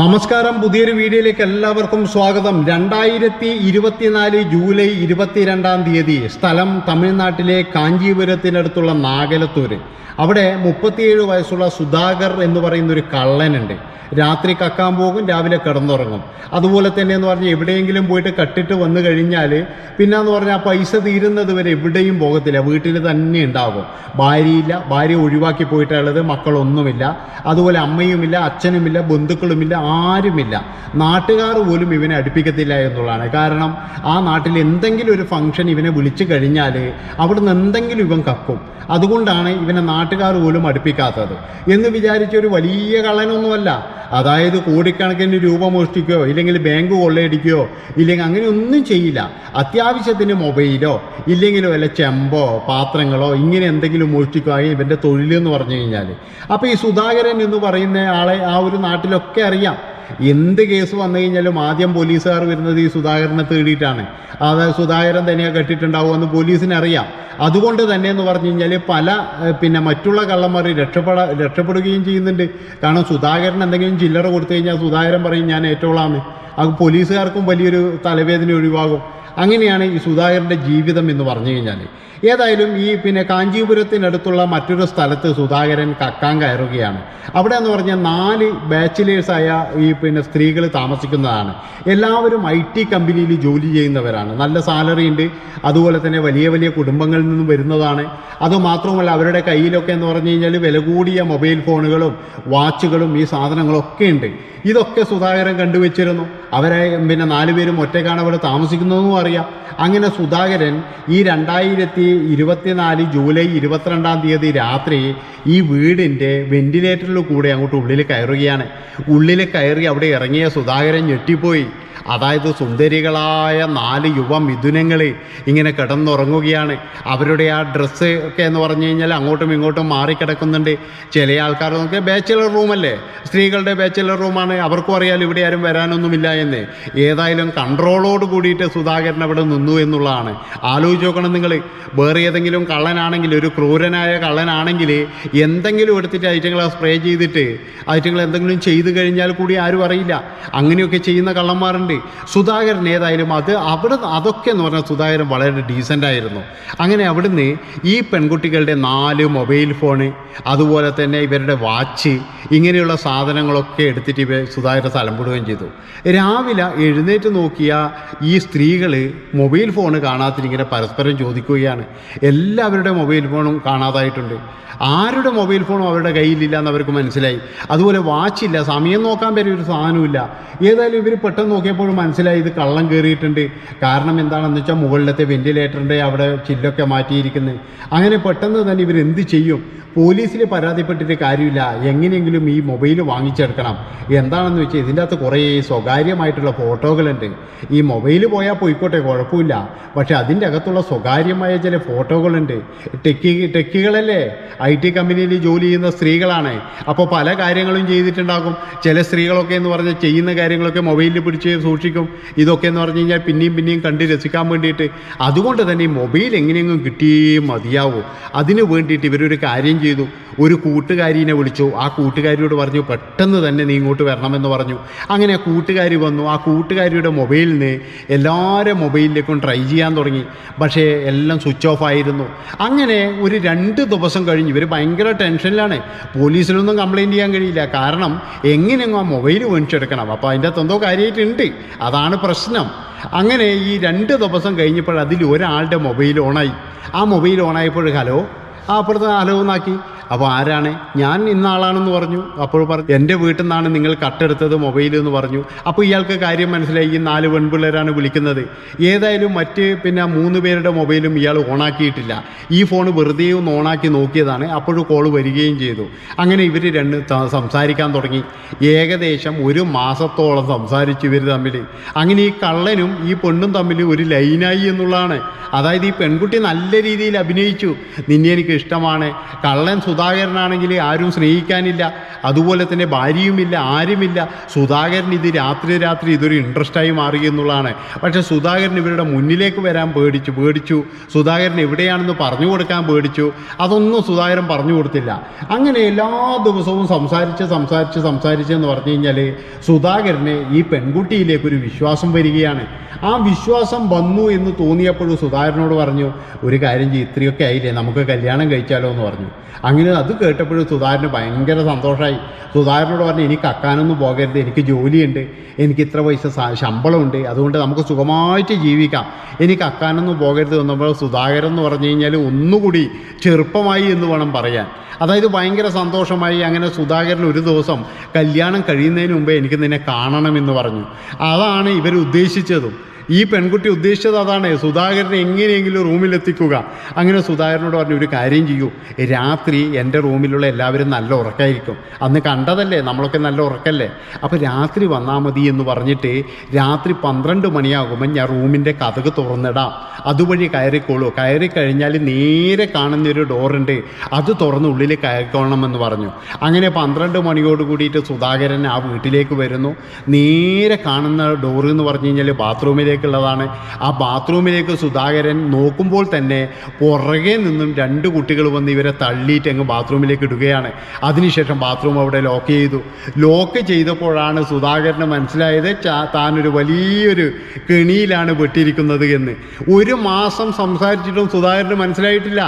നമസ്കാരം. പുതിയൊരു വീഡിയോയിലേക്ക് എല്ലാവർക്കും സ്വാഗതം. രണ്ടായിരത്തി ഇരുപത്തിനാല് ജൂലൈ ഇരുപത്തിരണ്ടാം തീയതി സ്ഥലം തമിഴ്നാട്ടിലെ കാഞ്ചീപുരത്തിനടുത്തുള്ള നാഗലത്തൂര്. അവിടെ മുപ്പത്തിയേഴ് വയസ്സുള്ള സുധാകർ എന്ന് പറയുന്ന ഒരു കള്ളനുണ്ട്. രാത്രി കക്കാൻ പോകും രാവിലെ കിടന്നുറങ്ങും. അതുപോലെ തന്നെ എന്ന് പറഞ്ഞാൽ എവിടെയെങ്കിലും പോയിട്ട് കട്ടിട്ട് വന്നു കഴിഞ്ഞാൽ പിന്നെ എന്ന് പറഞ്ഞാൽ പൈസ തീരുന്നത് വരെ എവിടെയും പോകത്തില്ല. വീട്ടിൽ തന്നെ ഉണ്ടാകും. ഭാര്യയില്ല ഭാര്യ ഒഴിവാക്കി പോയിട്ടുള്ളത് മക്കളൊന്നുമില്ല. അതുപോലെ അമ്മയുമില്ല അച്ഛനുമില്ല ബന്ധുക്കളുമില്ല ആരുമില്ല. നാട്ടുകാർ പോലും ഇവനെ അടുപ്പിക്കത്തില്ല എന്നുള്ളതാണ്. കാരണം ആ നാട്ടിൽ എന്തെങ്കിലും ഒരു ഫംഗ്ഷൻ ഇവനെ വിളിച്ചു കഴിഞ്ഞാൽ അവിടുന്ന് എന്തെങ്കിലും ഇവൻ കക്കും. അതുകൊണ്ടാണ് ഇവനെ നാട്ടുകാർ പോലും അടുപ്പിക്കാത്തത്. എന്ന് വിചാരിച്ച ഒരു വലിയ കള്ളനൊന്നുമല്ല. അതായത് കോടിക്കണക്കിന് രൂപ മോഷ്ടിക്കുകയോ ഇല്ലെങ്കിൽ ബാങ്ക് കൊള്ളയടിക്കുകയോ ഇല്ലെങ്കിൽ അങ്ങനെ ഒന്നും ചെയ്യില്ല. അത്യാവശ്യത്തിന് മൊബൈലോ ഇല്ലെങ്കിൽ വല്ല ചെമ്പോ പാത്രങ്ങളോ ഇങ്ങനെ എന്തെങ്കിലും മോഷ്ടിക്കുകയോ ഇവന്റെ തൊഴിലെന്ന് പറഞ്ഞു കഴിഞ്ഞാൽ അപ്പോൾ ഈ സുധാകരൻ എന്ന് പറയുന്ന ആളെ ആ ഒരു നാട്ടിലൊക്കെ അറിയാം. എന്ത് കേസ് വന്നു കഴിഞ്ഞാലും ആദ്യം പോലീസുകാർ വരുന്നത് ഈ സുധാകരനെ തേടിയിട്ടാണ്. അത് സുധാകരൻ തന്നെയാണ് കെട്ടിട്ടുണ്ടാവുമെന്ന് പോലീസിന് അറിയാം അതുകൊണ്ട് തന്നെ എന്ന് പറഞ്ഞു കഴിഞ്ഞാൽ പല പിന്നെ മറ്റുള്ള കള്ളന്മാർ രക്ഷപ്പെട രക്ഷപ്പെടുകയും ചെയ്യുന്നുണ്ട്. കാരണം സുധാകരൻ എന്തെങ്കിലും ചില്ലറ കൊടുത്തു കഴിഞ്ഞാൽ സുധാകരൻ പറയും ഞാൻ ഏറ്റവും അത് പോലീസുകാർക്കും വലിയൊരു തലവേദന ഒഴിവാകും. അങ്ങനെയാണ് ഈ സുധാകരന്റെ ജീവിതം എന്ന് പറഞ്ഞു കഴിഞ്ഞാൽ ഏതായാലും ഈ പിന്നെ കാഞ്ചീപുരത്തിനടുത്തുള്ള മറ്റൊരു സ്ഥലത്ത് സുധാകരൻ കക്കാൻ കയറുകയാണ്. അവിടെ എന്ന് പറഞ്ഞാൽ നാല് ബാച്ചിലേഴ്സായ ഈ പിന്നെ സ്ത്രീകൾ താമസിക്കുന്നതാണ്. എല്ലാവരും ഐ ടി കമ്പനിയിൽ ജോലി ചെയ്യുന്നവരാണ്. നല്ല സാലറി ഉണ്ട്. അതുപോലെ തന്നെ വലിയ വലിയ കുടുംബങ്ങളിൽ നിന്നും വരുന്നതാണ്. അതുമാത്രമല്ല അവരുടെ കയ്യിലൊക്കെ എന്ന് പറഞ്ഞു കഴിഞ്ഞാൽ വില കൂടിയ മൊബൈൽ ഫോണുകളും വാച്ചുകളും ഈ സാധനങ്ങളൊക്കെ ഉണ്ട്. ഇതൊക്കെ സുധാകരൻ കണ്ടുവച്ചിരുന്നു. അവരെ പിന്നെ നാലുപേരും ഒറ്റയ്ക്കാണ് അവിടെ താമസിക്കുന്നതെന്നും അറിയാം. അങ്ങനെ സുധാകരൻ ഈ രണ്ടായിരത്തി ഇരുപത്തിനാല് ജൂലൈ ഇരുപത്തിരണ്ടാം തീയതി രാത്രി ഈ വീടിന്റെ വെന്റിലേറ്ററിൽ കൂടെ അങ്ങോട്ട് ഉള്ളിൽ കയറുകയാണ്. ഉള്ളിൽ കയറി അവിടെ ഇറങ്ങിയ സുധാകരൻ ഞെട്ടിപ്പോയി. അതായത് സുന്ദരികളായ നാല് യുവ മിഥുനങ്ങൾ ഇങ്ങനെ കിടന്നുറങ്ങുകയാണ്. അവരുടെ ആ ഡ്രസ്സ് ഒക്കെ എന്ന് പറഞ്ഞു കഴിഞ്ഞാൽ അങ്ങോട്ടും ഇങ്ങോട്ടും മാറിക്കിടക്കുന്നുണ്ട്. ചില ആൾക്കാർ നോക്കിയാൽ ബാച്ചിലർ റൂമല്ലേ സ്ത്രീകളുടെ ബാച്ചിലർ റൂമാണ് അവർക്കും അറിയാലോ ഇവിടെ ആരും വരാനൊന്നുമില്ല എന്ന്. ഏതായാലും കൺട്രോളോട് കൂടിയിട്ട് സുധാകരൻ അവിടെ നിന്നു എന്നുള്ളതാണ്. ആലോചിച്ച് നോക്കണം നിങ്ങൾ. വേറെ ഏതെങ്കിലും കള്ളനാണെങ്കിൽ ഒരു ക്രൂരനായ കള്ളനാണെങ്കിൽ എന്തെങ്കിലും എടുത്തിട്ട് ഐറ്റങ്ങളെ സ്പ്രേ ചെയ്തിട്ട് ഐറ്റങ്ങൾ എന്തെങ്കിലും ചെയ്തു കഴിഞ്ഞാൽ കൂടി ആരും അറിയില്ല. അങ്ങനെയൊക്കെ ചെയ്യുന്ന കള്ളന്മാരുണ്ട്. സുധാകരൻ ഏതായാലും അത് അവിടെ അതൊക്കെ എന്ന് പറഞ്ഞാൽ സുധാകരൻ വളരെ ഡീസന്റ് ആയിരുന്നു. അങ്ങനെ അവിടുന്ന് ഈ പെൺകുട്ടികളുടെ നാല് മൊബൈൽ ഫോണ് അതുപോലെ തന്നെ ഇവരുടെ വാച്ച് ഇങ്ങനെയുള്ള സാധനങ്ങളൊക്കെ എടുത്തിട്ട് ഇവർ സുധാകരൻ സ്ഥലം ചെയ്തു. രാവിലെ എഴുന്നേറ്റ് നോക്കിയ ഈ സ്ത്രീകൾ മൊബൈൽ ഫോൺ കാണാത്തിരിങ്ങനെ പരസ്പരം ചോദിക്കുകയാണ്. എല്ലാവരുടെ മൊബൈൽ ഫോണും കാണാതായിട്ടുണ്ട്. ആരുടെ മൊബൈൽ ഫോണും അവരുടെ കയ്യിലില്ല എന്ന് അവർക്ക് മനസ്സിലായി. അതുപോലെ വാച്ചില്ല സമയം നോക്കാൻ വരെ ഒരു സാധനമില്ല ഏതായാലും ഇവർ പെട്ടെന്ന് നോക്കിയപ്പോൾ മനസ്സിലായി ഇത് കള്ളം കയറിയിട്ടുണ്ട് കാരണം എന്താണെന്ന് വെച്ചാൽ മുകളിലത്തെ വെന്റിലേറ്ററിന്റെ അവിടെ ചില്ലൊക്കെ മാറ്റിയിരിക്കുന്നത് അങ്ങനെ പെട്ടെന്ന് തന്നെ ഇവർ എന്ത് ചെയ്യും? പോലീസിൽ പരാതിപ്പെട്ടിട്ട് കാര്യമില്ല. എങ്ങനെയെങ്കിലും ഈ മൊബൈൽ വാങ്ങിച്ചെടുക്കണം. എന്താണെന്ന് വെച്ചാൽ ഇതിന്റെ അകത്ത് കുറേ സ്വകാര്യമായിട്ടുള്ള ഫോട്ടോകളുണ്ട്. ഈ മൊബൈൽ പോയാൽ പോയിക്കോട്ടെ കുഴപ്പമില്ല. പക്ഷേ അതിന്റെ അകത്തുള്ള സ്വകാര്യമായ ചില ഫോട്ടോകളുണ്ട്. ടെക്കി ടെക്കികളല്ലേ? ഐ ടി കമ്പനിയിൽ ജോലി ചെയ്യുന്ന സ്ത്രീകളാണ്. അപ്പോൾ പല കാര്യങ്ങളും ചെയ്തിട്ടുണ്ടാകും. ചില സ്ത്രീകളൊക്കെ എന്ന് പറഞ്ഞാൽ ചെയ്യുന്ന കാര്യങ്ങളൊക്കെ മൊബൈലിൽ പിടിച്ച് സൂക്ഷിക്കും. ഇതൊക്കെ എന്ന് പറഞ്ഞു കഴിഞ്ഞാൽ പിന്നെയും പിന്നെയും കണ്ട് രസിക്കാൻ വേണ്ടിയിട്ട്. അതുകൊണ്ട് തന്നെ മൊബൈൽ എങ്ങനെയെങ്കിലും കിട്ടിയേ മതിയാവൂ. അതിന് വേണ്ടിയിട്ട് ഇവരൊരു കാര്യം ചെയ്തു. ഒരു കൂട്ടുകാരിനെ വിളിച്ചു. ആ കൂട്ടുകാരിയോട് പറഞ്ഞു പെട്ടെന്ന് തന്നെ നീ ഇങ്ങോട്ട് വരണമെന്ന് പറഞ്ഞു. അങ്ങനെ ആ കൂട്ടുകാരി വന്നു. ആ കൂട്ടുകാരിയുടെ മൊബൈലിന് എല്ലാവരും മൊബൈലിലേക്കും ട്രൈ ചെയ്യാൻ തുടങ്ങി. പക്ഷേ എല്ലാം സ്വിച്ച് ഓഫ് ആയിരുന്നു. അങ്ങനെ ഒരു രണ്ട് ദിവസം കഴിഞ്ഞ് ഇവർ ഭയങ്കര ടെൻഷനിലാണ്. പോലീസിനൊന്നും കംപ്ലയിന്റ് ചെയ്യാൻ കഴിയില്ല. കാരണം എങ്ങനെയെങ്കിലും ആ മൊബൈൽ മേടിച്ചെടുക്കണം. അപ്പോൾ അതിന്റെ അകത്ത് എന്തോ കാര്യമായിട്ടുണ്ട്. അതാണ് പ്രശ്നം. അങ്ങനെ ഈ രണ്ട് ദിവസം കഴിഞ്ഞപ്പോൾ അതിൽ ഒരാളുടെ മൊബൈൽ ഓണായി. ആ മൊബൈൽ ഓണായപ്പോൾ ഹലോ? ആ അപ്പുറത്ത് ഹലോ എന്നാക്കി. അപ്പോൾ ആരാണ്? ഞാൻ ഇന്ന ആളാണെന്ന് പറഞ്ഞു. അപ്പോൾ പറഞ്ഞു എന്റെ വീട്ടിൽ നിന്നാണ് നിങ്ങൾ കട്ടെടുത്തത് മൊബൈൽ എന്ന് പറഞ്ഞു. അപ്പോൾ ഇയാൾക്ക് കാര്യം മനസ്സിലായി. ഈ നാല് പെൺപിള്ളേരാണ് വിളിക്കുന്നത്. ഏതായാലും മറ്റ് പിന്നെ മൂന്ന് പേരുടെ മൊബൈലും ഇയാൾ ഓണാക്കിയിട്ടില്ല. ഈ ഫോൺ വെറുതെ ഒന്ന് ഓണാക്കി നോക്കിയതാണ്. അപ്പോഴും കോൾ വരികയും ചെയ്തു. അങ്ങനെ ഇവർ രണ്ട് സംസാരിക്കാൻ തുടങ്ങി. ഏകദേശം ഒരു മാസത്തോളം സംസാരിച്ചു ഇവർ തമ്മിൽ അങ്ങനെ ഈ കള്ളനും ഈ പെണ്ണും തമ്മിൽ ഒരു ലൈനായി എന്നുള്ളതാണ്. അതായത് ഈ പെൺകുട്ടി നല്ല രീതിയിൽ അഭിനയിച്ചു. നിന്നെ എനിക്ക് ഇഷ്ടമാണ്. കള്ളൻ സുധാകരനാണെങ്കിൽ ആരും സ്നേഹിക്കാനില്ല. അതുപോലെ തന്നെ ഭാര്യയുമില്ല ആരുമില്ല. സുധാകരൻ ഇത് രാത്രി രാത്രി ഇതൊരു ഇൻട്രസ്റ്റായി മാറി എന്നുള്ളതാണ്. പക്ഷെ സുധാകരൻ ഇവരുടെ മുന്നിലേക്ക് വരാൻ പേടിച്ചു പേടിച്ചു. സുധാകരൻ എവിടെയാണെന്ന് പറഞ്ഞു കൊടുക്കാൻ പേടിച്ചു. അതൊന്നും സുധാകരൻ പറഞ്ഞു കൊടുത്തില്ല. അങ്ങനെ എല്ലാ ദിവസവും സംസാരിച്ച് സംസാരിച്ച് സംസാരിച്ച് എന്ന് പറഞ്ഞു കഴിഞ്ഞാൽ സുധാകരന് ഈ പെൺകുട്ടിയിലേക്ക് ഒരു വിശ്വാസം വരികയാണ്. ആ വിശ്വാസം വന്നു എന്ന് തോന്നിയപ്പോഴും സുധാകരനോട് പറഞ്ഞു ഒരു കാര്യം ചെയ്യും ഇത്രയൊക്കെ ആയില്ലേ നമുക്ക് കല്യാണം കഴിച്ചാലോ എന്ന് പറഞ്ഞു. അങ്ങനെ അത് കേട്ടപ്പോഴും സുധാകരന് ഭയങ്കര സന്തോഷമായി സുധാകരനോട് പറഞ്ഞു എനിക്ക് അക്കാനൊന്നും പോകരുത്. എനിക്ക് ജോലിയുണ്ട്. എനിക്ക് ഇത്ര പൈസ ശമ്പളമുണ്ട്. അതുകൊണ്ട് നമുക്ക് സുഖമായിട്ട് ജീവിക്കാം. എനിക്ക് അക്കാനൊന്നും പോകരുത് എന്നപ്പോൾ സുധാകരൻ എന്ന് പറഞ്ഞു കഴിഞ്ഞാൽ ഒന്നുകൂടി ചെറുപ്പമായി എന്ന് വേണം പറയാൻ. അതായത് ഭയങ്കര സന്തോഷമായി അങ്ങനെ സുധാകരൻ ഒരു ദിവസം കല്യാണം കഴിയുന്നതിന് മുമ്പേ എനിക്ക് നിന്നെ കാണണമെന്ന് പറഞ്ഞു. അതാണ് ഇവർ ഉദ്ദേശിച്ചതും. ഈ പെൺകുട്ടി ഉദ്ദേശിച്ചത് അതാണ്. സുധാകരനെ എങ്ങനെയെങ്കിലും റൂമിലെത്തിക്കുക. അങ്ങനെ സുധാകരനോട് പറഞ്ഞു ഒരു കാര്യം ചെയ്യൂ. രാത്രി എന്റെ റൂമിലുള്ള എല്ലാവരും നല്ല ഉറക്കായിരിക്കും. അന്ന് കണ്ടതല്ലേ? നമ്മളൊക്കെ നല്ല ഉറക്കല്ലേ? അപ്പോൾ രാത്രി വന്നാൽ മതി എന്ന് പറഞ്ഞിട്ട് രാത്രി പന്ത്രണ്ട് മണിയാകുമ്പോൾ ഞാൻ റൂമിന്റെ കഥക് തുറന്നിടാം. അതുവഴി കയറിക്കോളൂ. കയറി കഴിഞ്ഞാൽ നേരെ കാണുന്ന ഒരു ഡോറുണ്ട്. അത് തുറന്ന് ഉള്ളിൽ കയറിക്കോളണമെന്ന് പറഞ്ഞു. അങ്ങനെ പന്ത്രണ്ട് മണിയോട് കൂടിയിട്ട് സുധാകരൻ ആ വീട്ടിലേക്ക് വരുന്നു. നേരെ കാണുന്ന ഡോറ് എന്ന് പറഞ്ഞു കഴിഞ്ഞാൽ ബാത്റൂമിലേക്കുള്ളതാണ് ആ ബാത്റൂമിലേക്ക് സുധാകരൻ നോക്കുമ്പോൾ തന്നെ പുറകെ നിന്നും രണ്ട് കുട്ടികൾ വന്ന് ഇവരെ തള്ളിയിട്ട് അങ്ങ് ബാത്റൂമിലേക്ക് ഇടുകയാണ്. അതിനുശേഷം ബാത്റൂം അവിടെ ലോക്ക് ചെയ്തു. ലോക്ക് ചെയ്തപ്പോഴാണ് സുധാകരന് മനസ്സിലായത് താനൊരു വലിയൊരു കെണിയിലാണ് പെട്ടിരിക്കുന്നത് എന്ന്. ഒരു മാസം സംസാരിച്ചിട്ടും സുധാകരന് മനസ്സിലായിട്ടില്ല.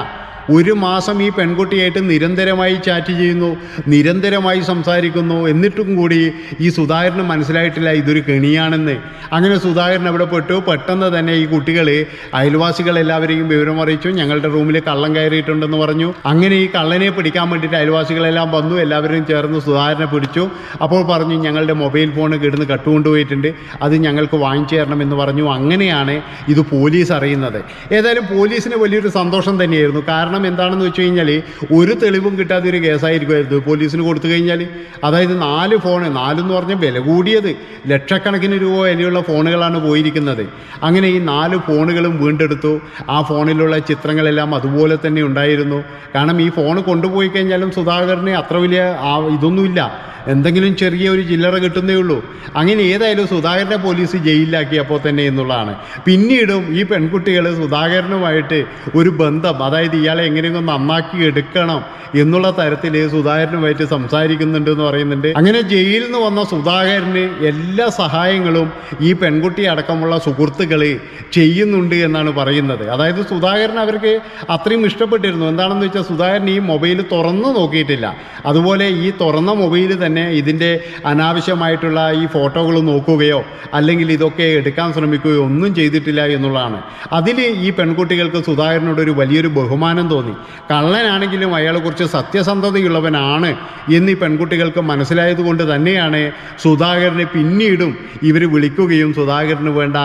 ഒരു മാസം ഈ പെൺകുട്ടിയായിട്ട് നിരന്തരമായി ചാറ്റ് ചെയ്യുന്നു നിരന്തരമായി സംസാരിക്കുന്നു. എന്നിട്ടും കൂടി ഈ സുധാകരന് മനസ്സിലായിട്ടില്ല ഇതൊരു കെണിയാണെന്ന്. അങ്ങനെ സുധാകരൻ അവിടെ പെട്ടു. പെട്ടെന്ന് തന്നെ ഈ കുട്ടികൾ അയൽവാസികൾ എല്ലാവരെയും വിവരം അറിയിച്ചു. ഞങ്ങളുടെ റൂമിൽ കള്ളം കയറിയിട്ടുണ്ടെന്ന് പറഞ്ഞു. അങ്ങനെ ഈ കള്ളനെ പിടിക്കാൻ വേണ്ടിയിട്ട് അയൽവാസികളെല്ലാം വന്നു. എല്ലാവരും ചേർന്ന് സുധാകരനെ പിടിച്ചു. അപ്പോൾ പറഞ്ഞു ഞങ്ങളുടെ മൊബൈൽ ഫോൺ കിടന്ന് കട്ടുകൊണ്ടുപോയിട്ടുണ്ട്. അത് ഞങ്ങൾക്ക് വാങ്ങിച്ചു തരണം എന്ന് പറഞ്ഞു. അങ്ങനെയാണ് ഇത് പോലീസ് അറിയുന്നത്. ഏതായാലും പോലീസിന് വലിയൊരു സന്തോഷം തന്നെയായിരുന്നു. കാരണം എന്താണെന്ന് വെച്ച് കഴിഞ്ഞാൽ ഒരു തെളിവും കിട്ടാത്തൊരു കേസായിരിക്കുമായിരുന്നു. പോലീസിന് കൊടുത്തു കഴിഞ്ഞാൽ അതായത് നാല് ഫോൺ നാലെന്ന് പറഞ്ഞാൽ വില കൂടിയത് ലക്ഷക്കണക്കിന് രൂപ വിലയുള്ള ഫോണുകളാണ് പോയിരിക്കുന്നത്. അങ്ങനെ ഈ നാല് ഫോണുകളും വീണ്ടെടുത്തു. ആ ഫോണിലുള്ള ചിത്രങ്ങളെല്ലാം അതുപോലെ തന്നെ ഉണ്ടായിരുന്നു. കാരണം ഈ ഫോൺ കൊണ്ടുപോയി കഴിഞ്ഞാലും സുധാകരന് അത്ര വലിയ ഇതൊന്നുമില്ല. എന്തെങ്കിലും ചെറിയ ഒരു ചില്ലറ കിട്ടുന്നേ ഉള്ളൂ. അങ്ങനെ ഏതായാലും സുധാകരനെ പോലീസ് ജയിലിലാക്കിയപ്പോൾ തന്നെ എന്നുള്ളതാണ്. പിന്നീടും ഈ പെൺകുട്ടികൾ സുധാകരനുമായിട്ട് ഒരു ബന്ധം അതായത് ഇയാളെ എങ്ങനെയെങ്കിലും നന്നാക്കി എടുക്കണം എന്നുള്ള തരത്തിൽ സുധാകരനുമായിട്ട് സംസാരിക്കുന്നുണ്ട് എന്ന് പറയുന്നുണ്ട്. അങ്ങനെ ജയിലിൽ നിന്ന് വന്ന സുധാകരന് എല്ലാ സഹായങ്ങളും ഈ പെൺകുട്ടി അടക്കമുള്ള സുഹൃത്തുക്കൾ ചെയ്യുന്നുണ്ട് എന്നാണ് പറയുന്നത്. അതായത് സുധാകരൻ അവർക്ക് അത്രയും ഇഷ്ടപ്പെട്ടിരുന്നു. എന്താണെന്ന് വെച്ചാൽ സുധാകരൻ ഈ മൊബൈൽ തുറന്നു നോക്കിയിട്ടില്ല. അതുപോലെ ഈ തുറന്ന മൊബൈൽ തന്നെ ഇതിന്റെ അനാവശ്യമായിട്ടുള്ള ഈ ഫോട്ടോകൾ നോക്കുകയോ അല്ലെങ്കിൽ ഇതൊക്കെ എടുക്കാൻ ശ്രമിക്കുകയോ ഒന്നും ചെയ്തിട്ടില്ല എന്നുള്ളതാണ്. അതിൽ ഈ പെൺകുട്ടികൾക്ക് സുധാകരനോട് ഒരു വലിയൊരു ബഹുമാനം തോന്നി. കള്ളനാണെങ്കിലും അയാളെക്കുറിച്ച് സത്യസന്ധതയുള്ളവനാണ് എന്ന് ഈ പെൺകുട്ടികൾക്ക് മനസ്സിലായത് കൊണ്ട് തന്നെയാണ് സുധാകരനെ പിന്നീടും ഇവർ വിളിക്കുകയും സുധാകരന് വേണ്ട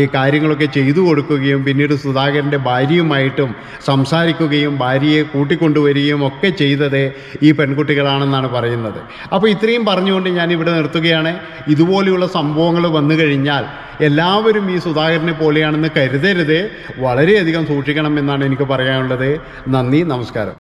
ഈ കാര്യങ്ങളൊക്കെ ചെയ്തു കൊടുക്കുകയും പിന്നീട് സുധാകരന്റെ ഭാര്യയുമായിട്ടും സംസാരിക്കുകയും ഭാര്യയെ കൂട്ടിക്കൊണ്ടുവരികയും ഒക്കെ ചെയ്തത് ഈ പെൺകുട്ടികളാണെന്നാണ് പറയുന്നത്. അപ്പോൾ ഇത്രയും പറഞ്ഞുകൊണ്ട് ഞാൻ ഇവിടെ നിർത്തുകയാണ്. ഇതുപോലെയുള്ള സംഭവങ്ങൾ വന്നു കഴിഞ്ഞാൽ എല്ലാവരും ഈ സുധാകരനെ പോലെയാണെന്ന് കരുതരുത്. വളരെയധികം സൂക്ഷിക്കണം എന്നാണ് എനിക്ക് പറയാനുള്ളത്. നന്ദി നമസ്കാരം.